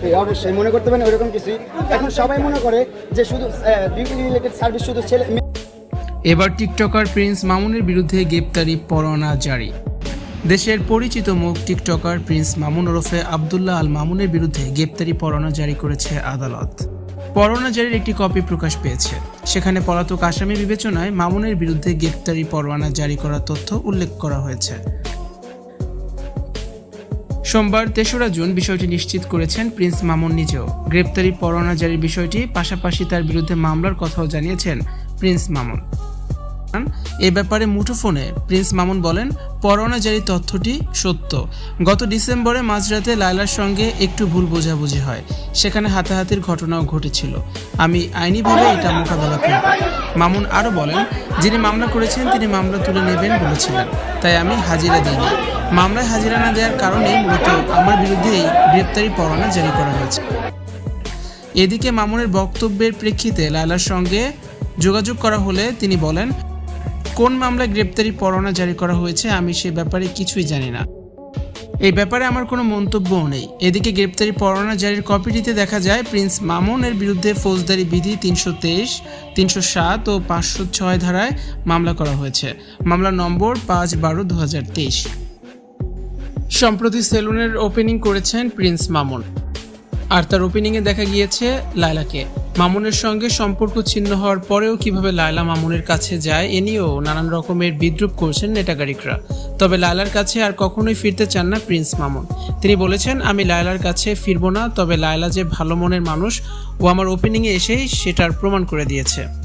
সে অবশ্যই মনে করতে পারেন ওইরকম কিছুই। এখন সবাই মনে করে যে শুধু বিউটি রিলেটেড সার্ভিস শুধু ছেলে মেয়ে- এবার টিকটকার প্রিন্স মামুনের বিরুদ্ধে গ্রেপ্তারি পরোয়ানা জারি। দেশের পরিচিত মুখ টিকটকার প্রিন্স মামুন ওরফে আবদুল্লাহ আল মামুনের বিরুদ্ধে গ্রেপ্তারি পরোয়ানা জারি করেছে আদালত। পরোয়ানা জারির একটি কপি প্রকাশ পেয়েছে। সেখানে পলাতক আসামি বিবেচনায় মামুনের বিরুদ্ধে গ্রেপ্তারি পরোয়ানা জারি করার তথ্য উল্লেখ করা হয়েছে। সোমবার তেসরা জুন বিষয়টি নিশ্চিত করেছেন প্রিন্স মামুন নিজেও। গ্রেপ্তারি পরোয়ানা জারির বিষয়টি পাশাপাশি তার বিরুদ্ধে মামলার কথাও জানিয়েছেন প্রিন্স মামুন। এ ব্যাপারে মুঠোফোনে প্রিন্স মামুন বলেন, পরোয়ানা জারি তথ্যটি সত্য। গত ডিসেম্বরে মাঝরাতে লায়লার সঙ্গে একটু ভুল বোঝাবুঝি হয়। সেখানে হাতাহাতির ঘটনাও ঘটেছিল। আমি আইনিভাবে এটা মোকাবেলা করব। মামুন আরও বলেন, যিনি মামলা করেছেন তিনি মামলা তুলে নেবেন বলেছিলেন। তাই আমি হাজিরা দিইনি। মামলায় হাজিরা না দেওয়ার কারণে মূলত আমার বিরুদ্ধেই গ্রেপ্তারি পরোয়ানা জারি করা হয়েছে। এদিকে মামুনের বক্তব্যের প্রেক্ষিতে লায়লার সঙ্গে যোগাযোগ করা হলে তিনি বলেন কোন মামলায় গ্রেপ্তারি পরোয়ানা জারি করা হয়েছে আমি সে ব্যাপারে কিছুই জানি না। এই ব্যাপারে আমার কোনো মন্তব্যও নেই। এদিকে গ্রেপ্তারি পরোয়ানা জারির কপিটিতে দেখা যায়, প্রিন্স মামুনের বিরুদ্ধে ফৌজদারি বিধি তিনশো তেইশ, তিনশো সাত ও পাঁচশো ছয় ধারায় মামলা করা হয়েছে। মামলা নম্বর পাঁচ বারো দু হাজার তেইশ। সম্প্রতি সেলুনের ওপেনিং করেছেন প্রিন্স মামুন। আর তার ওপেনিংয়ে দেখা গিয়েছে লায়লাকে। মামুনের সঙ্গে সম্পর্ক ছিন্ন হওয়ার পরেও কীভাবে লায়লা মামুনের কাছে যায় এ নিয়েও নানান রকমের বিদ্রুপ করছেন নেটাগারিকরা তবে লায়লার কাছে আর কখনোই ফিরতে চান না প্রিন্স মামুন। তিনি বলেছেন, আমি লায়লার কাছে ফিরবো না, তবে লায়লা যে ভালো মনের মানুষ ও আমার ওপেনিংয়ে এসেই সেটার প্রমাণ করে দিয়েছে।